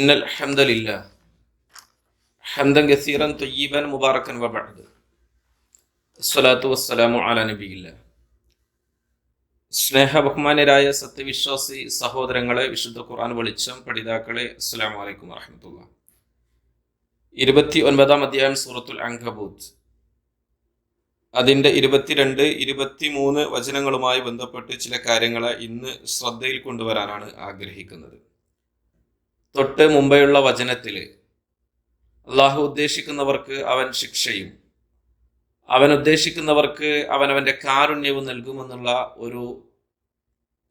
إن الحمد لله حمدا كثيرا طيبا مباركا وبعد الصلاة والسلام على نبي الله സ്നേഹ ബഹുമാന്യരായ സത്യവിശ്വാസി സഹോദരങ്ങളെ വിശുദ്ധ ഖുർആൻ വെളിച്ചം പഠിതാക്കളെ അസ്സലാമു അലൈക്കും വറഹമത്തുള്ള ഇരുപത്തി ഒൻപതാം അധ്യായം സൂറത്തുൽ അങ്കബൂത്ത് അതിൻ്റെ ഇരുപത്തിരണ്ട് ഇരുപത്തിമൂന്ന് വചനങ്ങളുമായി ബന്ധപ്പെട്ട് ചില കാര്യങ്ങളെ ഇന്ന് ശ്രദ്ധയിൽ കൊണ്ടുവരാനാണ് ആഗ്രഹിക്കുന്നത് തൊട്ട് മുമ്പെയുള്ള വചനത്തിൽ അള്ളാഹു ഉദ്ദേശിക്കുന്നവർക്ക് അവൻ ശിക്ഷയും അവൻ ഉദ്ദേശിക്കുന്നവർക്ക് അവൻ അവന്റെ കാരുണ്യവും നൽകുമെന്നുള്ള ഒരു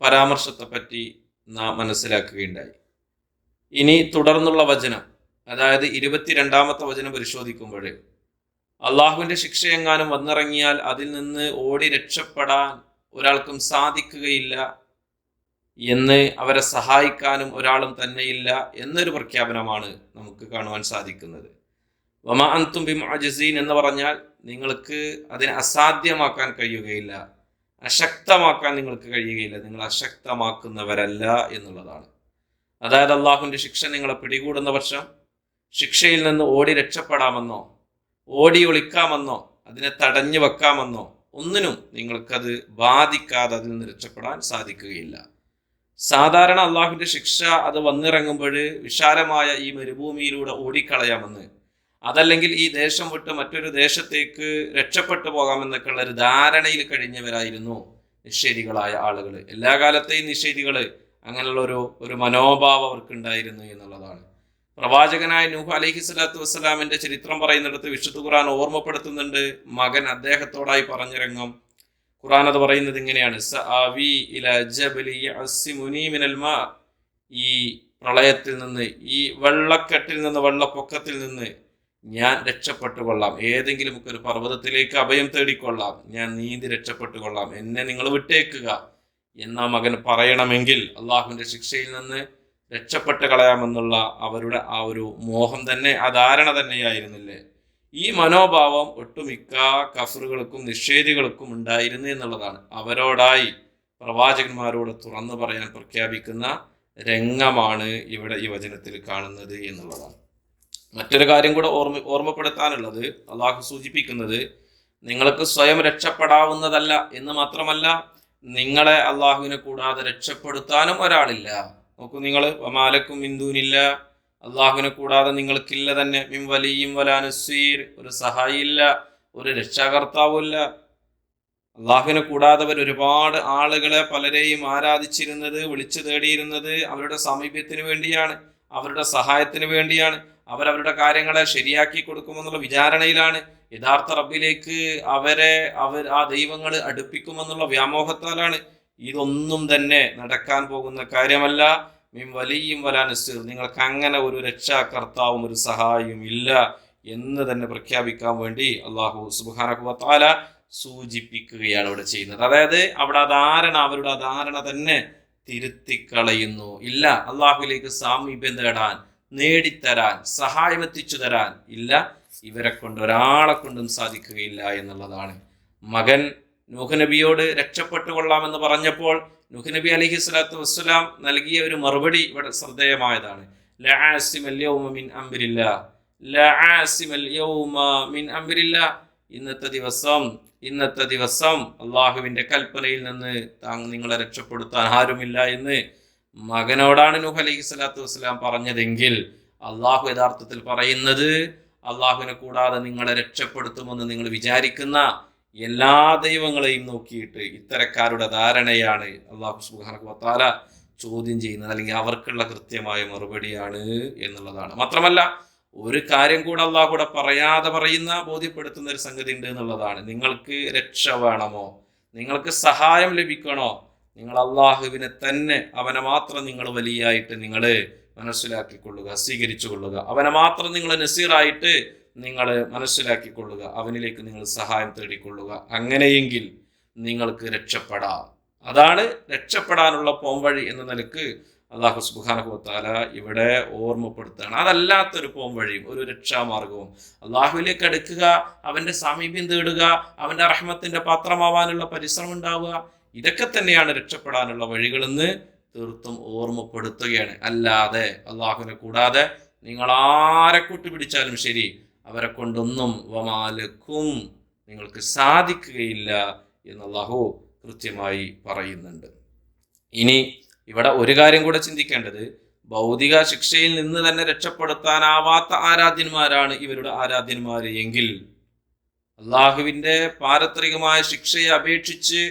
പരാമർശത്തെപ്പറ്റി നാം മനസ്സിലാക്കുകയുണ്ടായി. ഇനി തുടർന്നുള്ള വചനം അതായത് ഇരുപത്തിരണ്ടാമത്തെ വചനം പരിശോധിക്കുമ്പോൾ അള്ളാഹുവിന്റെ ശിക്ഷയെങ്ങാനും വന്നിറങ്ങിയാൽ അതിൽ നിന്ന് ഓടി രക്ഷപ്പെടാൻ ഒരാൾക്കും സാധിക്കുകയില്ല എന്ന് അവരെ സഹായിക്കാനും ഒരാളും തന്നെയില്ല എന്നൊരു പ്രഖ്യാപനമാണ് നമുക്ക് കാണുവാൻ സാധിക്കുന്നത്. വമ അന്തും ബിം അജസീൻ എന്ന് പറഞ്ഞാൽ നിങ്ങൾക്ക് അതിനെ അസാധ്യമാക്കാൻ കഴിയുകയില്ല. അശക്തമാക്കാൻ നിങ്ങൾക്ക് കഴിയുകയില്ല. നിങ്ങൾ അശക്തമാക്കുന്നവരല്ല എന്നുള്ളതാണ്. അതായത് അള്ളാഹുവിന്റെ ശിക്ഷ നിങ്ങളെ പിടികൂടുന്ന പക്ഷം ശിക്ഷയിൽ നിന്ന് ഓടി രക്ഷപ്പെടാമെന്നോ ഓടി ഒളിക്കാമെന്നോ അതിനെ തടഞ്ഞു വെക്കാമെന്നോ ഒന്നിനും നിങ്ങൾക്കത് ബാധിക്കാതെ അതിൽ നിന്ന് രക്ഷപ്പെടാൻ സാധിക്കുകയില്ല. സാധാരണ അള്ളാഹുവിന്റെ ശിക്ഷ അത് വന്നിറങ്ങുമ്പോൾ വിശാലമായ ഈ മരുഭൂമിയിലൂടെ ഓടിക്കളയാമെന്ന്. അതല്ലെങ്കിൽ ഈ ദേശം വിട്ട് മറ്റൊരു ദേശത്തേക്ക് രക്ഷപ്പെട്ടു പോകാമെന്നൊക്കെ ഉള്ള ഒരു ധാരണയിൽ കഴിഞ്ഞവരായിരുന്നു നിഷേധികളായ ആളുകൾ എല്ലാ കാലത്തെയും നിഷേധികൾ അങ്ങനെയുള്ള ഒരു ഒരു മനോഭാവം അവർക്കുണ്ടായിരുന്നു എന്നുള്ളതാണ്. പ്രവാചകനായ നൂഹ് അലഹി സ്വലാത്തു വസ്സലാമിന്റെ ചരിത്രം പറയുന്നിടത്ത് വിശുദ്ധ ഖുർആൻ ഓർമ്മപ്പെടുത്തുന്നുണ്ട്. മകൻ അദ്ദേഹത്തോടായി പറഞ്ഞിറങ്ങും. ഖുർആൻ അത് പറയുന്നത് ഇങ്ങനെയാണ്. ഈ പ്രളയത്തിൽ നിന്ന് ഈ വെള്ളക്കെട്ടിൽ നിന്ന് വെള്ളപ്പൊക്കത്തിൽ നിന്ന് ഞാൻ രക്ഷപ്പെട്ടു കൊള്ളാം. ഏതെങ്കിലും ഒക്കെ ഒരു പർവതത്തിലേക്ക് അഭയം തേടിക്കൊള്ളാം. ഞാൻ നീന്തി രക്ഷപ്പെട്ടു കൊള്ളാം. എന്നെ നിങ്ങൾ വിട്ടേക്കുക. എന്ന മകൻ പറയണമെങ്കിൽ അള്ളാഹുവിന്റെ ശിക്ഷയിൽ നിന്ന് രക്ഷപ്പെട്ട് കളയാമെന്നുള്ള അവരുടെ ആ ഒരു മോഹം തന്നെ ആ ധാരണ തന്നെയായിരുന്നില്ലേ? ഈ മനോഭാവം ഒട്ടുമിക്ക കഫറുകൾക്കും നിഷേധികൾക്കും ഉണ്ടായിരുന്നു എന്നുള്ളതാണ്. അവരോടായി പ്രവാചകന്മാരോട് തുറന്നു പറയാൻ പ്രഖ്യാപിക്കുന്ന രംഗമാണ് ഇവിടെ ഈ വചനത്തിൽ കാണുന്നത് എന്നുള്ളതാണ്. മറ്റൊരു കാര്യം കൂടെ ഓർമ്മ ഓർമ്മപ്പെടുത്താനുള്ളത് അള്ളാഹു സൂചിപ്പിക്കുന്നത് നിങ്ങൾക്ക് സ്വയം രക്ഷപ്പെടാവുന്നതല്ല എന്ന് മാത്രമല്ല നിങ്ങളെ അള്ളാഹുവിനെ കൂടാതെ രക്ഷപ്പെടുത്താനും ഒരാളില്ല. നോക്കൂ നിങ്ങൾ മാലക്കും ഹിന്ദുവിനില്ല അള്ളാഹുവിനെ കൂടാതെ നിങ്ങൾക്കില്ല തന്നെ. മിം വലിയും വലാനുസീർ ഒരു സഹായിയില്ല ഒരു രക്ഷാകർത്താവുമില്ല. അള്ളാഹുവിനെ കൂടാതെ അവർ ഒരുപാട് ആളുകളെ പലരെയും ആരാധിച്ചിരുന്നത് വിളിച്ചു തേടിയിരുന്നത് അവരുടെ സമീപ്യത്തിന് വേണ്ടിയാണ് അവരുടെ സഹായത്തിന് വേണ്ടിയാണ്. അവരവരുടെ കാര്യങ്ങളെ ശരിയാക്കി കൊടുക്കുമെന്നുള്ള വിചാരണയിലാണ്. യഥാർത്ഥ റബ്ബിലേക്ക് അവരെ അവർ ആ ദൈവങ്ങൾ അടുപ്പിക്കുമെന്നുള്ള വ്യാമോഹത്താലാണ്. ഇതൊന്നും തന്നെ നടക്കാൻ പോകുന്ന കാര്യമല്ല. മിം വലിയും വലാനുസീർ നിങ്ങൾക്ക് അങ്ങനെ ഒരു രക്ഷാകർത്താവും ഒരു സഹായിയും ഇല്ല എന്ന് തന്നെ പ്രഖ്യാപിക്കാൻ വേണ്ടി അള്ളാഹു സുബാനഹുവത്താല സൂചിപ്പിക്കുകയാണ് ഇവിടെ ചെയ്യുന്നത്. അതായത് അവിടെ ധാരണ അവരുടെ ധാരണ തന്നെ തിരുത്തി കളയുന്നു ഇല്ല അള്ളാഹുലേക്ക് സാമീപ്യം നേടാൻ നേടിത്തരാൻ സഹായം എത്തിച്ചു തരാൻ ഇല്ല. ഇവരെ കൊണ്ട് ഒരാളെ കൊണ്ടും സാധിക്കുകയില്ല എന്നുള്ളതാണ് മകൻ നൂഹ് നബിയോട് രക്ഷപ്പെട്ടു കൊള്ളാമെന്ന് പറഞ്ഞപ്പോൾ നൂഹ് നബി അലഹി സ്വലാത്തു വസ്സലാം നൽകിയ ഒരു മറുപടി ഇവിടെ ശ്രദ്ധേയമായതാണ്. ഇന്നത്തെ ദിവസം ഇന്നത്തെ ദിവസം അള്ളാഹുവിന്റെ കൽപ്പനയിൽ നിന്ന് താങ്കൾ നിങ്ങളെ രക്ഷപ്പെടുത്താൻ ആരുമില്ല എന്ന് മകനോടാണ് നൂഹ് അലൈഹി സ്വലാത്തു വസ്സലാം പറഞ്ഞതെങ്കിൽ അള്ളാഹു യഥാർത്ഥത്തിൽ പറയുന്നത് അള്ളാഹുവിനെ കൂടാതെ നിങ്ങളെ രക്ഷപ്പെടുത്തുമെന്ന് നിങ്ങൾ വിചാരിക്കുന്ന എല്ലാ ദൈവങ്ങളെയും നോക്കിയിട്ട് ഇത്തരക്കാരുടെ ധാരണയാണ് അള്ളാഹു സുബാനു വത്താല ചോദ്യം ചെയ്യുന്നത് അല്ലെങ്കിൽ അവർക്കുള്ള കൃത്യമായ മറുപടിയാണ് എന്നുള്ളതാണ്. മാത്രമല്ല ഒരു കാര്യം കൂടെ അള്ളാഹു കൂടെ പറയാതെ പറയുന്ന ബോധ്യപ്പെടുത്തുന്ന ഒരു സംഗതി ഉണ്ട് എന്നുള്ളതാണ്. നിങ്ങൾക്ക് രക്ഷ വേണമോ? നിങ്ങൾക്ക് സഹായം ലഭിക്കണോ? നിങ്ങൾ അള്ളാഹുവിനെ തന്നെ അവനെ മാത്രം നിങ്ങൾ വലിയായിട്ട് നിങ്ങൾ മനസ്സിലാക്കിക്കൊള്ളുക സ്വീകരിച്ചു കൊള്ളുക അവനെ മാത്രം നിങ്ങൾ നസീറായിട്ട് നിങ്ങൾ മനസ്സിലാക്കിക്കൊള്ളുക അവനിലേക്ക് നിങ്ങൾ സഹായം തേടിക്കൊള്ളുക. അങ്ങനെയെങ്കിൽ നിങ്ങൾക്ക് രക്ഷപ്പെടാം. അതാണ് രക്ഷപ്പെടാനുള്ള പോംവഴി എന്ന നിലയ്ക്ക് അള്ളാഹു സുബാനഹുത്താല ഇവിടെ ഓർമ്മപ്പെടുത്തുകയാണ്. അതല്ലാത്തൊരു പോംവഴിയും ഒരു രക്ഷാമാർഗവും അള്ളാഹുവിലേക്ക് അടുക്കുക അവന്റെ സാമീപ്യം തേടുക അവന്റെ റഹ്മത്തിന്റെ പാത്രമാവാനുള്ള പരിശ്രമം ഉണ്ടാവുക ഇതൊക്കെ തന്നെയാണ് രക്ഷപ്പെടാനുള്ള വഴികളെന്ന് തീർത്തും ഓർമ്മപ്പെടുത്തുകയാണ്. അല്ലാതെ അള്ളാഹുവിനെ കൂടാതെ നിങ്ങൾ ആരെ കൂട്ടുപിടിച്ചാലും ശരി അവരെ കൊണ്ടൊന്നും വമാലക്കും നിങ്ങൾക്ക് സാധിക്കുകയില്ല എന്ന് അള്ളാഹു കൃത്യമായി പറയുന്നുണ്ട്. ഇനി ഇവിടെ ഒരു കാര്യം കൂടെ ചിന്തിക്കേണ്ടത്. ഭൗതിക ശിക്ഷയിൽ നിന്ന് തന്നെ രക്ഷപ്പെടുത്താനാവാത്ത ആരാധ്യന്മാരാണ് ഇവരുടെ ആരാധ്യന്മാർ എങ്കിൽ അള്ളാഹുവിന്റെ പാരത്രികമായ ശിക്ഷയെ അപേക്ഷിച്ച്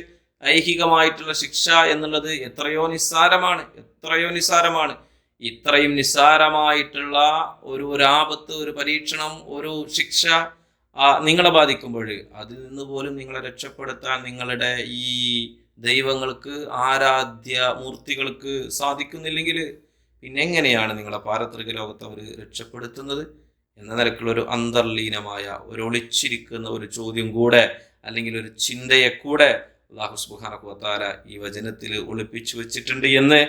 ഐഹികമായിട്ടുള്ള ശിക്ഷ എന്നുള്ളത് എത്രയോ നിസ്സാരമാണ് എത്രയോ നിസ്സാരമാണ്. ഇത്രയും നിസ്സാരമായിട്ടുള്ള ഒരു ഒരാപത്ത് ഒരു പരീക്ഷണം ഒരു ശിക്ഷ നിങ്ങളെ ബാധിക്കുമ്പോൾ അതിൽ നിന്ന് പോലും നിങ്ങളെ രക്ഷപ്പെടുത്താൻ നിങ്ങളുടെ ഈ ദൈവങ്ങൾക്ക് ആരാധ്യ മൂർത്തികൾക്ക് സാധിക്കുന്നില്ലെങ്കിൽ പിന്നെ എങ്ങനെയാണ് നിങ്ങളെ പാരത്രിക ലോകത്ത് അവർ രക്ഷപ്പെടുത്തുന്നത്? എന്ന നിലക്കുള്ള ഒരു അന്തർലീനമായ ഒരു ഒളിച്ചിരിക്കുന്ന ഒരു ചോദ്യം കൂടെ അല്ലെങ്കിൽ ഒരു ചിന്തയെ കൂടെ അള്ളാഹു തആല ഈ വചനത്തിൽ ഒളിപ്പിച്ചു വെച്ചിട്ടുണ്ട് എന്ന്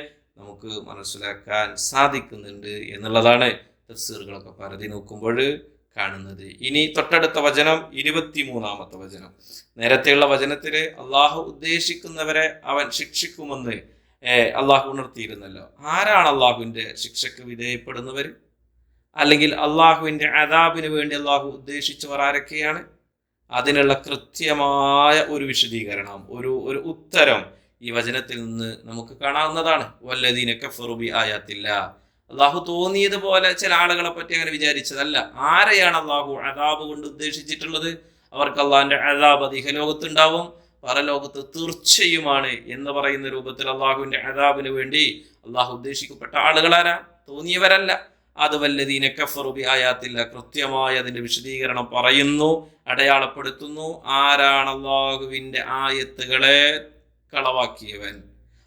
നമുക്ക് മനസ്സിലാക്കാൻ സാധിക്കുന്നുണ്ട് എന്നുള്ളതാണ് തഫ്സീറുകളൊക്കെ പരതി നോക്കുമ്പോൾ കാണുന്നത്. ഇനി തൊട്ടടുത്ത വചനം ഇരുപത്തിമൂന്നാമത്തെ വചനം. നേരത്തെയുള്ള വചനത്തിൽ അള്ളാഹു ഉദ്ദേശിക്കുന്നവരെ അവൻ ശിക്ഷിക്കുമെന്ന് അള്ളാഹു ഉണർത്തിയിരുന്നല്ലോ. ആരാണ് അള്ളാഹുവിന്റെ ശിക്ഷക്ക് വിധേയപ്പെടുന്നവർ? അല്ലെങ്കിൽ അള്ളാഹുവിന്റെ അതാബിന് വേണ്ടി അള്ളാഹു ഉദ്ദേശിച്ചവർ ആരൊക്കെയാണ്? അതിനുള്ള കൃത്യമായ ഒരു വിശദീകരണം ഒരു ഒരു ഉത്തരം ഈ വചനത്തിൽ നിന്ന് നമുക്ക് കാണാവുന്നതാണ്. വല്ലതീനൊക്കെ ഫെറുബി ആയാത്തില്ല. അള്ളാഹു തോന്നിയതുപോലെ ചില ആളുകളെ പറ്റി അങ്ങനെ വിചാരിച്ചതല്ല. ആരെയാണ് അള്ളാഹു അതാബ് കൊണ്ട് ഉദ്ദേശിച്ചിട്ടുള്ളത്? അവർക്ക് അള്ളാഹിന്റെ അതാബ് അധിക ലോകത്തുണ്ടാവും. പരലോകത്ത് തീർച്ചയുമാണ് എന്ന് പറയുന്ന രൂപത്തിൽ അള്ളാഹുവിന്റെ അതാബിന് വേണ്ടി അള്ളാഹു ഉദ്ദേശിക്കപ്പെട്ട ആളുകളാരാ? തോന്നിയവരല്ല. അത് വല്ലതീന കഫറുബി ആയാത്തില്ല. കൃത്യമായി അതിന്റെ വിശദീകരണം പറയുന്നു അടയാളപ്പെടുത്തുന്നു. ആരാണ് അള്ളാഹുവിന്റെ ആയത്തുകളെ കളവാക്കിയവൻ.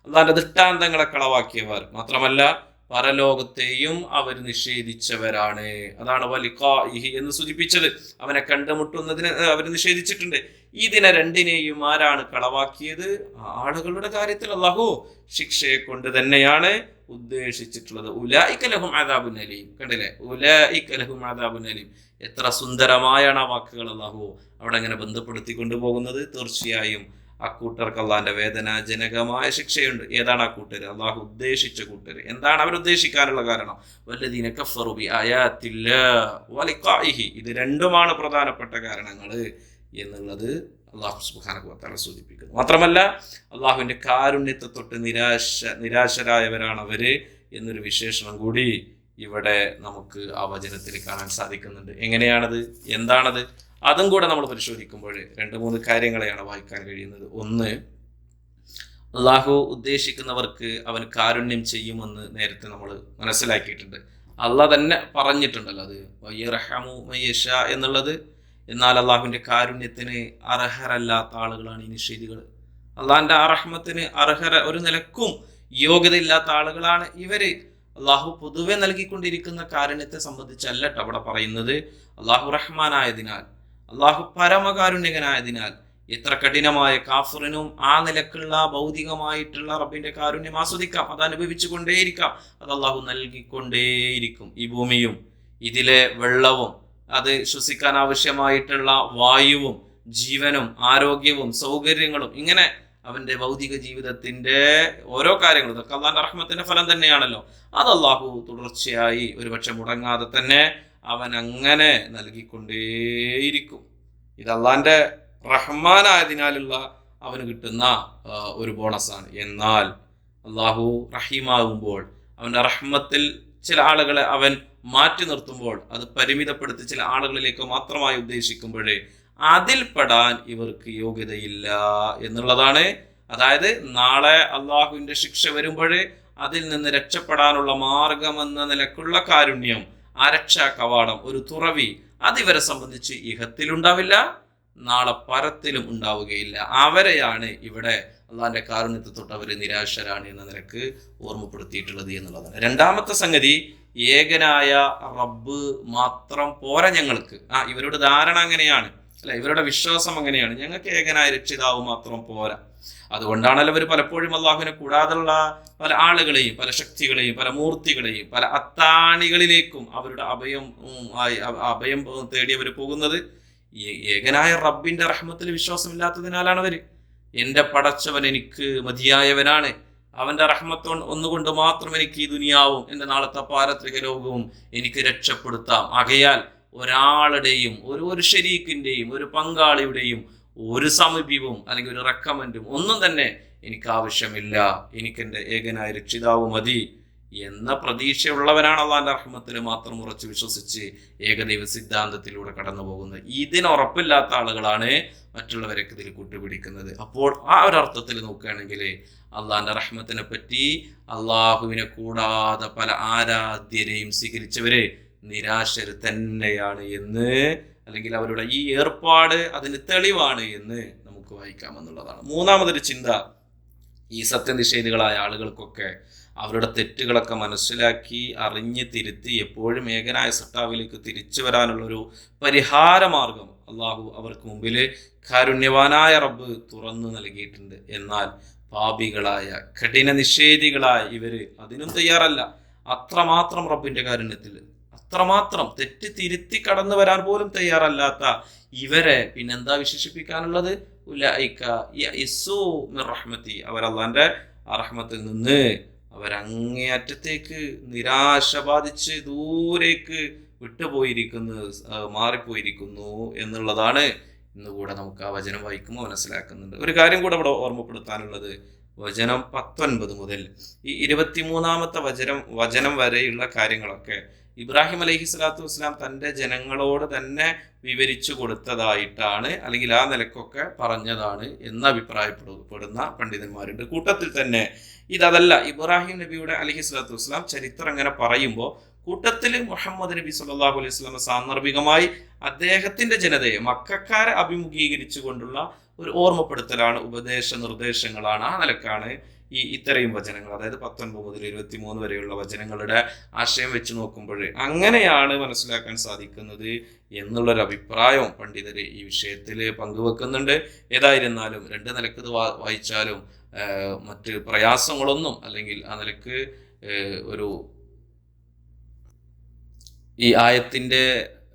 അള്ളാഹിന്റെ ദൃഷ്ടാന്തങ്ങളെ കളവാക്കിയവർ. മാത്രമല്ല പരലോകത്തെയും അവർ നിഷേധിച്ചവരാണ്. അതാണ് വലിക്കാഹി എന്ന് സൂചിപ്പിച്ചത്. അവനെ കണ്ടുമുട്ടുന്നതിന് അവർ നിഷേധിച്ചിട്ടുണ്ട്. ഇതിനെ രണ്ടിനെയും ആരാണ് കളവാക്കിയത്? ആളുകളുടെ കാര്യത്തിൽ അള്ളാഹു ശിക്ഷയെ കൊണ്ട് തന്നെയാണ് ഉദ്ദേശിച്ചിട്ടുള്ളത്. ഉലായിക്കലഹും ആദാബുൻ അലീം. കണ്ടില്ലേ? ഉലായിക്കലഹും ആദാബുൻ അലീം. എത്ര സുന്ദരമായാണ് ആ വാക്കുകൾ അള്ളാഹു അവിടെ അങ്ങനെ ബന്ധപ്പെടുത്തി കൊണ്ടുപോകുന്നത് തീർച്ചയായും ആ കൂട്ടർക്ക് അള്ളാഹിന്റെ വേദനാജനകമായ ശിക്ഷയുണ്ട്. ഏതാണ് ആ കൂട്ടര്? അള്ളാഹു ഉദ്ദേശിച്ച കൂട്ടര്. എന്താണ് അവർ ഉദ്ദേശിക്കാനുള്ള കാരണം? വല്ലതീന കഫറുബി അയാത്തില്ല ഇത് രണ്ടുമാണ് പ്രധാനപ്പെട്ട കാരണങ്ങൾ എന്നുള്ളത് അള്ളാഹു സുബ്ഹാനഹു വതആല സൂചിപ്പിക്കുന്നു. മാത്രമല്ല അള്ളാഹുവിന്റെ കാരുണ്യത്തെ തൊട്ട് നിരാശ നിരാശരായവരാണ് അവർ എന്നൊരു വിശേഷണം കൂടി ഇവിടെ നമുക്ക് ആ വചനത്തിൽ കാണാൻ സാധിക്കുന്നുണ്ട്. എങ്ങനെയാണത്? എന്താണത്? അതും കൂടെ നമ്മൾ പരിശോധിക്കുമ്പോൾ രണ്ട് മൂന്ന് കാര്യങ്ങളെയാണ് വായിക്കാൻ കഴിയുന്നത്. ഒന്ന് അള്ളാഹു ഉദ്ദേശിക്കുന്നവർക്ക് അവൻ കാരുണ്യം ചെയ്യുമെന്ന് നേരത്തെ നമ്മൾ മനസ്സിലാക്കിയിട്ടുണ്ട്. അള്ളാഹ് തന്നെ പറഞ്ഞിട്ടുണ്ടല്ലോ അത്. വയ്യറഹമു മയ്യഷ എന്നുള്ളത്. എന്നാൽ അള്ളാഹുവിന്റെ കാരുണ്യത്തിന് അർഹരല്ലാത്ത ആളുകളാണ് ഈ നിഷേധികൾ. അള്ളാഹിന്റെ അർഹമത്തിന് അർഹര ഒരു നിലക്കും യോഗ്യതയില്ലാത്ത ആളുകളാണ് ഇവർ. അള്ളാഹു പൊതുവെ നൽകിക്കൊണ്ടിരിക്കുന്ന കാരുണ്യത്തെ സംബന്ധിച്ചല്ല ട്ടോ അവിടെ പറയുന്നത്. അള്ളാഹു റഹ്മാനായതിനാൽ അള്ളാഹു പരമകാരുണ്യകനായതിനാൽ എത്ര കഠിനമായ കാഫറിനും ആ നിലക്കുള്ള ഭൗതികമായിട്ടുള്ള റബ്ബിന്റെ കാരുണ്യം ആസ്വദിക്കാം. അത് അനുഭവിച്ചു കൊണ്ടേയിരിക്കാം. അത് അള്ളാഹു നൽകിക്കൊണ്ടേയിരിക്കും ഈ ഭൂമിയും ഇതിലെ വെള്ളവും അത് ശ്വസിക്കാൻ ആവശ്യമായിട്ടുള്ള വായുവും ജീവനും ആരോഗ്യവും സൗകര്യങ്ങളും ഇങ്ങനെ അവന്റെ ഭൗതിക ജീവിതത്തിന്റെ ഓരോ കാര്യങ്ങളും ഇതൊക്കെ അള്ളാന്റെ റഹ്മത്തിന്റെ ഫലം തന്നെയാണല്ലോ. അത് അള്ളാഹു തുടർച്ചയായി ഒരുപക്ഷെ മുടങ്ങാതെ തന്നെ അവൻ അങ്ങനെ നൽകിക്കൊണ്ടേയിരിക്കും. ഇത് റഹ്മാൻ റഹ്മാനായതിനാലുള്ള അവന് കിട്ടുന്ന ഒരു ബോണസാണ്. എന്നാൽ അള്ളാഹു റഹീമാകുമ്പോൾ അവന്റെ റഹ്മത്തിൽ ചില ആളുകളെ അവൻ മാറ്റി നിർത്തുമ്പോൾ അത് പരിമിതപ്പെടുത്തി ചില ആളുകളിലേക്ക് മാത്രമായി ഉദ്ദേശിക്കുമ്പോഴേ അതിൽപ്പെടാൻ ഇവർക്ക് യോഗ്യതയില്ല എന്നുള്ളതാണ്. അതായത് നാളെ അള്ളാഹുവിന്റെ ശിക്ഷ വരുമ്പോഴേ അതിൽ നിന്ന് രക്ഷപ്പെടാനുള്ള മാർഗമെന്ന നിലക്കുള്ള കാരുണ്യം ആ രക്ഷാ കവാടം ഒരു തുറവി അതിവരെ സംബന്ധിച്ച് ഇഹത്തിലുണ്ടാവില്ല നാളെ പരത്തിലും ഉണ്ടാവുകയില്ല. അവരെയാണ് ഇവിടെ അള്ളാന്റെ കാരുണ്യത്തെ തൊട്ട് അവർ നിരാശരാണ് എന്ന നിലയ്ക്ക് ഓർമ്മപ്പെടുത്തിയിട്ടുള്ളത് എന്നുള്ളതാണ്. രണ്ടാമത്തെ സംഗതി ഏകനായ റബ്ബ് മാത്രം പോരാ ഞങ്ങൾക്ക്. ആ ഇവരുടെ ധാരണ അങ്ങനെയാണ്. അല്ല? ഇവരുടെ വിശ്വാസം അങ്ങനെയാണ്. ഞങ്ങൾക്ക് ഏകനായ രക്ഷിതാവ് മാത്രം പോരാ? അതുകൊണ്ടാണല്ലോ അവർ പലപ്പോഴും അള്ളാഹുവിനെ കൂടാതെയുള്ള പല ആളുകളെയും പല ശക്തികളെയും പല മൂർത്തികളെയും പല അത്താണികളിലേക്കും അവരുടെ അഭയം അഭയം തേടി അവർ പോകുന്നത്. ഏകനായ റബ്ബിന്റെ റഹ്മത്തിൽ വിശ്വാസമില്ലാത്തതിനാലാണ് അവർ എന്റെ പടച്ചവൻ എനിക്ക് മതിയായവനാണ്. അവന്റെ റഹ്മത്ത് ഒന്നുകൊണ്ട് മാത്രം എനിക്ക് ഈ ദുനിയാവും എന്റെ നാളത്തെ പാരത്രിക ലോകവും എനിക്ക് രക്ഷപ്പെടുത്താം. ആകയാൽ ഒരാളുടെയും ഒരു ഒരു ഷെരീക്കിന്റെയും ഒരു പങ്കാളിയുടെയും ഒരു സമീപവും അല്ലെങ്കിൽ ഒരു റെക്കമെൻഡും ഒന്നും തന്നെ എനിക്ക് ആവശ്യമില്ല. എനിക്കെന്റെ ഏകനായ രക്ഷിതാവ് മതി എന്ന പ്രതീക്ഷയുള്ളവനാണ് അള്ളാന്റെ അർഹമത്തിൽ മാത്രം ഉറച്ചു വിശ്വസിച്ച് ഏകദൈവ സിദ്ധാന്തത്തിലൂടെ കടന്നു പോകുന്നത് ഇതിന് ഉറപ്പില്ലാത്ത ആളുകളാണ് മറ്റുള്ളവരൊക്കെ ഇതിൽ കൂട്ടുപിടിക്കുന്നത്. അപ്പോൾ ആ ഒരു അർത്ഥത്തിൽ നോക്കുകയാണെങ്കിൽ അള്ളാന്റെ റഹ്മത്തിനെ പറ്റി അള്ളാഹുവിനെ കൂടാതെ പല ആരാധ്യരെയും സ്വീകരിച്ചവര് നിരാശര് തന്നെയാണ് എന്ന് അല്ലെങ്കിൽ അവരുടെ ഈ ഏർപ്പാട് അതിന് തെളിവാണ് എന്ന് നമുക്ക് വായിക്കാമെന്നുള്ളതാണ് മൂന്നാമതൊരു ചിന്ത ഈ സത്യനിഷേധികളായ ആളുകൾക്കൊക്കെ അവരുടെ തെറ്റുകളൊക്കെ മനസ്സിലാക്കി അറിഞ്ഞ് തിരുത്തി എപ്പോഴും ഏകനായ സട്ടാവിലേക്ക് തിരിച്ചു വരാനുള്ളൊരു പരിഹാരമാർഗം അള്ളാഹു അവർക്ക് മുമ്പിൽ കാരുണ്യവാനായ റബ്ബ് തുറന്നു നൽകിയിട്ടുണ്ട്. എന്നാൽ പാപികളായ കഠിന നിഷേധികളായ ഇവർ അതിനും തയ്യാറല്ല. അത്രമാത്രം റബ്ബിന്റെ കാരുണ്യത്തിൽ അത്രമാത്രം തെറ്റ് തിരുത്തി കടന്നു വരാൻ പോലും തയ്യാറല്ലാത്ത ഇവരെ പിന്നെന്താ വിശേഷിപ്പിക്കാനുള്ളത്? ഉലൈക യഇസു മിർ റഹ്മതി അവർ അള്ളാന്റെ ആ റഹ്മത്തിൽ നിന്ന് അവരങ്ങേയറ്റത്തേക്ക് നിരാശ ബാധിച്ച് ദൂരേക്ക് വിട്ടുപോയിരിക്കുന്നു മാറിപ്പോയിരിക്കുന്നു എന്നുള്ളതാണ് ഇന്ന് കൂടെ നമുക്ക് ആ വചനം വായിക്കുമ്പോൾ മനസ്സിലാക്കുന്നുണ്ട്. ഒരു കാര്യം കൂടെ ഇവിടെ ഓർമ്മപ്പെടുത്താനുള്ളത്. വചനം പത്തൊൻപത് മുതൽ ഈ ഇരുപത്തിമൂന്നാമത്തെ വചനം വചനം വരെയുള്ള കാര്യങ്ങളൊക്കെ ഇബ്രാഹിം അലൈഹി സ്വലാത്തു വസ്സലാം തന്റെ ജനങ്ങളോട് തന്നെ വിവരിച്ചു കൊടുത്തതായിട്ടാണ് അല്ലെങ്കിൽ ആ നിലക്കൊക്കെ പറഞ്ഞതാണ് എന്ന് അഭിപ്രായപ്പെടുന്ന പണ്ഡിതന്മാരുണ്ട്. കൂട്ടത്തിൽ തന്നെ ഇതല്ല ഇബ്രാഹിം നബിയുടെ അലഹി സ്വലാത്തു വസ്സലാം ചരിത്രം അങ്ങനെ പറയുമ്പോൾ കൂട്ടത്തിൽ മുഹമ്മദ് നബി സല്ലാഹു അലൈഹി സ്വലാമ സാന്ദർഭികമായി അദ്ദേഹത്തിന്റെ ജനതയെ മക്കാരെ അഭിമുഖീകരിച്ചുകൊണ്ടുള്ള ഒരു ഓർമ്മപ്പെടുത്തലാണ് ഉപദേശ നിർദ്ദേശങ്ങളാണ് ആ നിലക്കാണ് ഈ ഇത്രയും വചനങ്ങൾ അതായത് പത്തൊൻപത് മുതൽ ഇരുപത്തി മൂന്ന് വരെയുള്ള വചനങ്ങളുടെ ആശയം വെച്ച് നോക്കുമ്പോൾ അങ്ങനെയാണ് മനസ്സിലാക്കാൻ സാധിക്കുന്നത് എന്നുള്ളൊരു അഭിപ്രായവും പണ്ഡിതർ ഈ വിഷയത്തിൽ പങ്കുവെക്കുന്നുണ്ട്. ഏതായിരുന്നാലും രണ്ട് നിലയ്ക്ക് ഇത് വായിച്ചാലും മറ്റ് പ്രയാസങ്ങളൊന്നും അല്ലെങ്കിൽ ആ നിലയ്ക്ക് ഒരു ഈ ആയത്തിന്റെ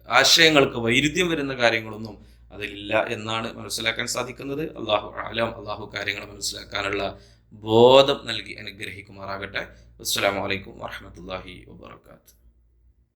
ആശയങ്ങൾക്ക് വൈരുദ്ധ്യം വരുന്ന കാര്യങ്ങളൊന്നും അതിലില്ല എന്നാണ് മനസ്സിലാക്കാൻ സാധിക്കുന്നത്. അള്ളാഹു ആലം അള്ളാഹു കാര്യങ്ങൾ മനസ്സിലാക്കാനുള്ള ബോധം നൽകി അനുഗ്രഹിക്കുമാറാകട്ടെ. അസ്സലാമു അലൈക്കും വാഹമത്തല്ലാഹി വബർക്കാത്തു